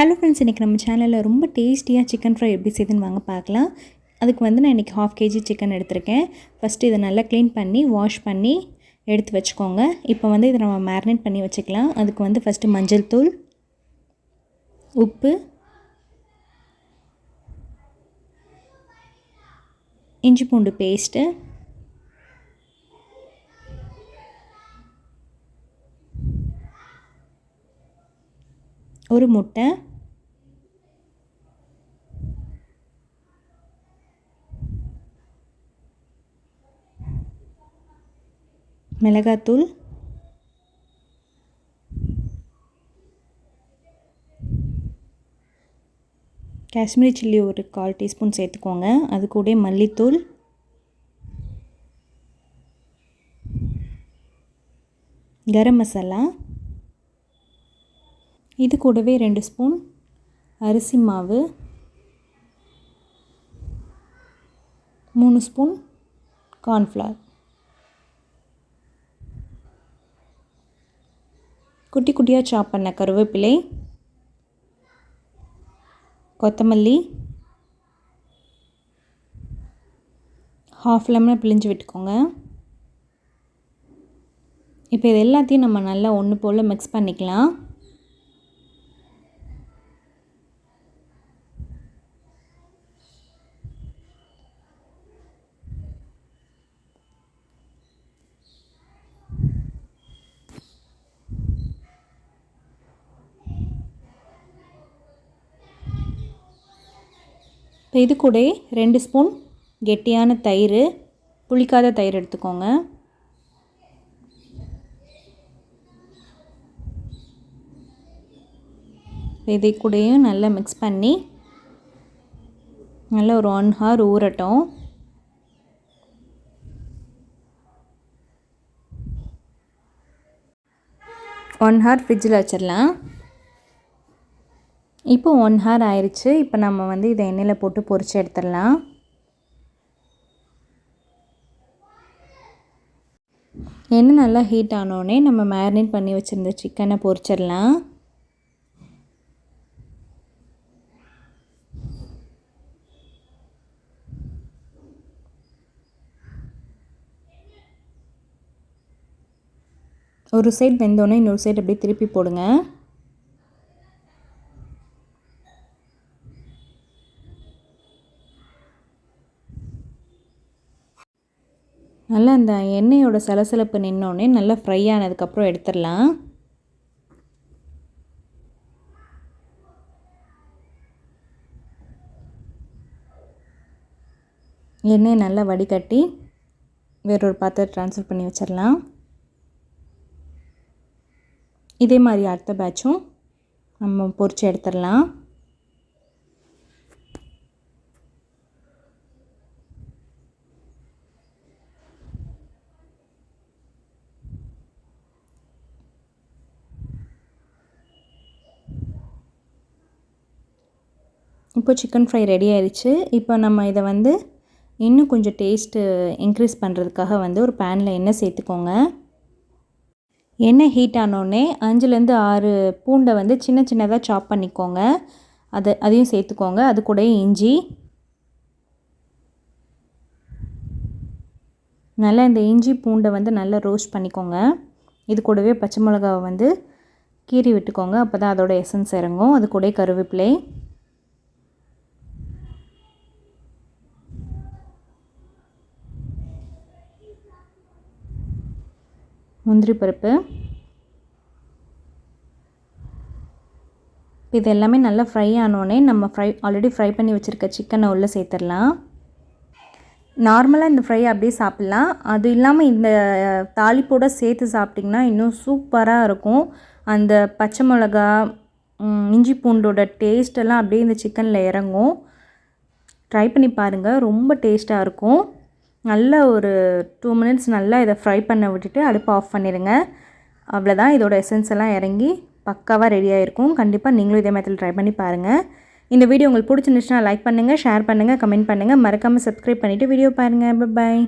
Hello friends இன்றைக்கி நம்ம சேனலில் ரொம்ப டேஸ்டியாக சிக்கன் ஃப்ரை எப்படி செய்யுதுன்னு வாங்க பார்க்கலாம். அதுக்கு வந்து நான் இன்றைக்கி ஹாஃப் கேஜி சிக்கன் எடுத்திருக்கேன். ஃபஸ்ட்டு இதை நல்லா க்ளீன் பண்ணி வாஷ் பண்ணி எடுத்து வச்சுக்கோங்க. இப்போ வந்து இதை நம்ம மேரினேட் பண்ணி வச்சுக்கலாம். அதுக்கு வந்து ஃபஸ்ட்டு மஞ்சள் தூள் உப்பு இஞ்சி பூண்டு பேஸ்ட்டு ஒரு முட்டை மிளகாத்தூள். காஷ்மீரி சில்லி ஒரு கால் டீஸ்பூன் சேர்த்துக்கோங்க. அது கூட மல்லித்தூள். கரம் மசாலா. இது கூடவே ரெண்டு ஸ்பூன் அரிசி மாவு. மூணு ஸ்பூன் கார்ன்ஃப்ளவர். குட்டி குட்டியாக சாப் பண்ண கருவேப்பிலை கொத்தமல்லி ஹாஃப் லெமனை பிழிஞ்சு விட்டுக்கோங்க. இப்போ இது எல்லாத்தையும் நம்ம நல்லா ஒன்று போல் மிக்ஸ் பண்ணிக்கலாம். இப்போ இது கூட ரெண்டு ஸ்பூன் கெட்டியான தயிர் புளிக்காத தயிர் எடுத்துக்கோங்க. இதை கூடயும் நல்லா மிக்ஸ் பண்ணி நல்லா ஒரு ஒன் ஹவர் ஊறட்டும். ஒன் ஹவர் ஃப்ரிட்ஜில் வச்சிடலாம். இப்போ ஒன் ஹவர் ஆயிடுச்சு இப்போ நம்ம வந்து இதை எண்ணெயில் போட்டு பொரித்து எடுத்துடலாம். எண்ணெய் நல்லா ஹீட் ஆனோடனே நம்ம மேரினேட் பண்ணி வச்சுருந்த சிக்கனை பொரிச்சிடலாம். ஒரு சைட் வெந்தோடனே இன்னொரு சைடு அப்படியே திருப்பி போடுங்க. நல்லா இந்த எண்ணெயோட சலசலப்பு நின்னோடனே நல்லா ஃப்ரை ஆனதுக்கப்புறம் எடுத்துடலாம். எண்ணெயை நல்லா வடிகட்டி வேறொரு பாத்திரம் ட்ரான்ஸ்ஃபர் பண்ணி வச்சிடலாம். இதே மாதிரி அடுத்த பேட்சும் நம்ம பொறிச்சு எடுத்துடலாம். இப்போ சிக்கன் ஃப்ரை ரெடி ஆயிடுச்சு. இப்போ நம்ம இதை வந்து இன்னும் கொஞ்சம் டேஸ்ட்டு இன்க்ரீஸ் பண்ணுறதுக்காக வந்து ஒரு பேனில் எண்ணெய் சேர்த்துக்கோங்க. எண்ணெய் ஹீட் ஆனோடனே அஞ்சுலேருந்து ஆறு பூண்டை வந்து சின்ன சின்னதாக சாப் பண்ணிக்கோங்க. அதை அதையும் சேர்த்துக்கோங்க. அது கூட இஞ்சி. நல்லா இந்த இஞ்சி பூண்டை வந்து நல்லா ரோஸ்ட் பண்ணிக்கோங்க. இது கூடவே பச்சை மிளகாவை வந்து கீறி விட்டுக்கோங்க. அப்போ தான் அதோடய எசன்ஸ் இறங்கும். அது கூட கருவேப்பிலை. முந்திரி பருப்பு இது எல்லாமே நல்லா ஃப்ரை ஆனோடனே நம்ம ஃப்ரை ஆல்ரெடி ஃப்ரை பண்ணி வச்சுருக்க சிக்கனை உள்ளே சேர்த்துடலாம். நார்மலாக இந்த ஃப்ரை அப்படியே சாப்பிட்லாம். அது இல்லாமல் இந்த தாளிப்போடு சேர்த்து சாப்பிட்டிங்கன்னா இன்னும் சூப்பராக இருக்கும். அந்த பச்சை மிளகா இஞ்சி பூண்டோட டேஸ்ட்டெல்லாம் அப்படியே இந்த சிக்கனில் இறங்கும். ட்ரை பண்ணி பாருங்கள் ரொம்ப டேஸ்ட்டாக இருக்கும். நல்ல ஒரு டூ மினிட்ஸ் நல்லா இதை ஃப்ரை பண்ண விட்டுட்டு அடுப்பை ஆஃப் பண்ணிடுங்க. அவ்வளோதான் இதோட எசன்ஸ் எல்லாம் இறங்கி பக்காவாக ரெடியாக இருக்கும் கண்டிப்பாக நீங்களும் இதே மாதிரி ட்ரை பண்ணி பாருங்கள் இந்த வீடியோ உங்களுக்கு பிடிச்சிருந்துச்சுன்னா லைக் பண்ணுங்கள் ஷேர் பண்ணுங்கள் கமெண்ட் பண்ணுங்கள் மறக்காமல் சப்ஸ்கிரைப் பண்ணிவிட்டு வீடியோ பாருங்கள் பாய்